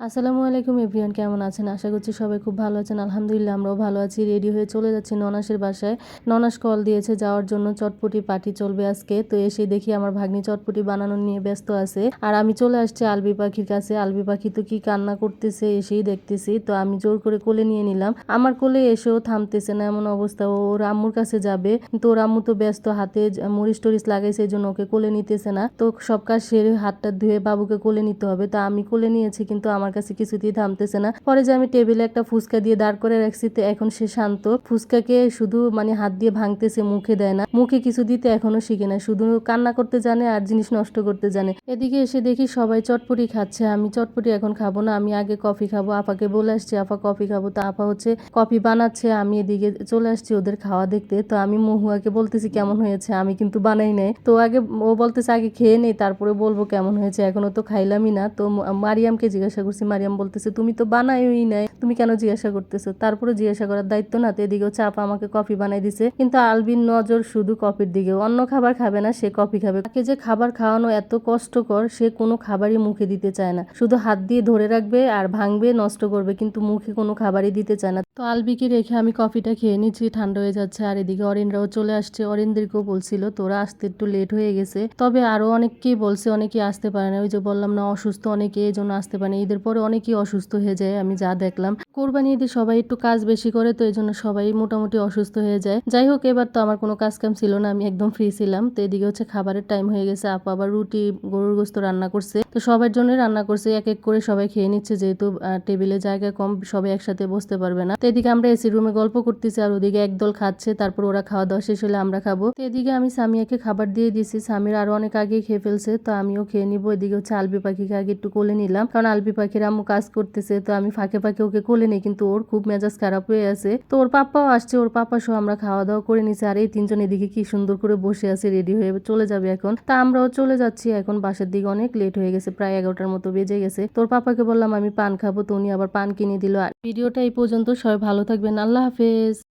আসসালামু আলাইকুম এভরিয়ান কেমন আছেন? আশা করছি সবাই খুব ভালো আছেন। আলহামদুলিল্লাহ, আমরাও ভালো আছি। রেডি হয়ে চলে যাচ্ছি ননাসের বাসায়। ননাস কল দিয়েছে যাওয়ার জন্য, চটপটি পার্টি চলবে আজকে। তো এসে দেখি আমার ভাগ্নি চটপটি বানানো নিয়ে ব্যস্ত আছে। আর আমি চলে আসছি আলবি পাখির কাছে। আলবি পাখি তো কি কান্না করতেছে এসেই দেখতেছি। তো আমি জোর করে কোলে নিয়ে নিলাম। আমার কোলে এসেও থামতেছে না এমন অবস্থা। ও ওর আম্মুর কাছে যাবে। তো ওর আম্মু তো ব্যস্ত, হাতে মরিচ টরিচ লাগাইছে, এই জন্য ওকে কোলে নিতেছে না। তো সব কাজ সেরে হাতটা ধুয়ে বাবুকে কোলে নিতে হবে। তো আমি কোলে নিয়েছি, কিন্তু আমার কাছে কিছুতেই থামতেছে না। পরে যে আমি টেবিলে একটা ফুচকা দিয়ে দাঁড় করে রাখছি, তো এখন সে শান্ত। ফুচকাকে শুধু মানে হাত দিয়ে ভাঙতেছে, মুখে দেয় না। মুখে কিছু দিতে এখনও শিখে না শুধু কান্না করতে জানে আর জিনিস নষ্ট করতে জানে। এদিকে এসে দেখি সবাই চটপটি খাচ্ছে। আমি চটপটি এখন খাব না, আমি আগে কফি খাব। আপাকে বলে আসছি, আপা, কফি খাব। তো আপা হচ্ছে কফি বানাচ্ছে, আমি এদিকে চলে আসছি ওদের খাওয়া দেখতে। তো আমি মহুয়াকে বলতেছি, কেমন হয়েছে? আমি কিন্তু বানাই নাই। তো আগে ও বলতেছে, আগে খেয়ে নেই, তারপরে বলব কেমন হয়েছে। এখনও তো খাইলামই না। তো মারিয়ামকে জিজ্ঞাসা করছি মারিয়াম বলতেছে, তুমি তো বানাইই নাই, তুমি কেন জিজ্ঞাসা করতেছো? তারপরে জিজ্ঞাসা করার দায়িত্ব না, তো এদিকেও চাপ আমাকে কফি বানাই দিছে। কিন্তু আলবিন নজর শুধু কফির দিকে অন্য খাবার খাবে না, সে কফি খাবে। তাকে যে খাবার খাওয়ানো এত কষ্টকর, সে কোনো খাবারই মুখে দিতে চায় না। শুধু হাত দিয়ে ধরে রাখবে আর ভাঙবে, নষ্ট করবে, কিন্তু মুখে কোনো খাবারই দিতে চায় না। তো আলবিকে রেখে আমি কফিটা খেয়ে নিচ্ছি, ঠান্ডা হয়ে যাচ্ছে। আর এদিকে অরিনরাও চলে আসছে। অরিনদেরকেও বলছিল, তোরা আসতে একটু লেট হয়ে গেছে। তবে আরও অনেককেই বলছে, অনেকেই আসতে পারে না। ওই যে বললাম না, অসুস্থ অনেকে এই জন্য আসতে পারে না। ঈদের পরে অনেকেই অসুস্থ হয়ে যায়, আমি যা দেখলাম। কোরবানি ঈদে সবাই একটু কাজ বেশি করে, তো এই জন্য সবাই মোটামুটি অসুস্থ হয়ে যায়। যাই হোক, এবার তো আমার কোনো কাজ কাম ছিল না, আমি একদম ফ্রি ছিলাম। তো এদিকে হচ্ছে খাবারের টাইম হয়ে গেছে, আপা আবার রুটি, গরুর গোস্ত রান্না করছে। তো সবার জন্য রান্না করছে, এক এক করে সবাই খেয়ে নিচ্ছে, যেহেতু টেবিলে জায়গা কম, সবাই একসাথে বসতে পারবে না। তো এদিকে আমরা এসি রুমে গল্প করতেছি, আর ওদিকে একদল খাচ্ছে, তারপর ওরা খাওয়া দাওয়া শেষ হলে আমরা খাব। তো এদিকে আমি সামিয়াকে খাবার দিয়ে দিয়েছি সামির আরও অনেক আগে খেয়ে ফেলছে, তো আমিও খেয়ে নিবো। এদিকে হচ্ছে আলবি পাখিকে আগে একটু কোলে নিলাম, কারণ আলবি পাখির আম্মু কাজ করতেছে, তো আমি ফাঁকে ফাঁকে ওকে কোলে নিই, কিন্তু ওর খুব মেজাজ খারাপ হয়ে আছে। তো ওর পাপ্পাও আসছে, ওর পাপা সহ আমরা খাওয়া দাওয়া করে নিছি, আর এই তিনজন এদিকে কি সুন্দর করে বসে আছে রেডি হয়ে চলে যাবে এখন। তা আমরাও চলে যাচ্ছি, এখন বাসার দিকে অনেক লেট হয়ে গেছে, প্রায় এগারোটার মতো বেজে গেছে। তোর পাপাকে বললাম, আমি পান খাব। তো উনি আবার পান কিনে দিল। আর ভিডিওটা এই পর্যন্ত, সবাই ভালো থাকবেন, আল্লাহ হাফেজ।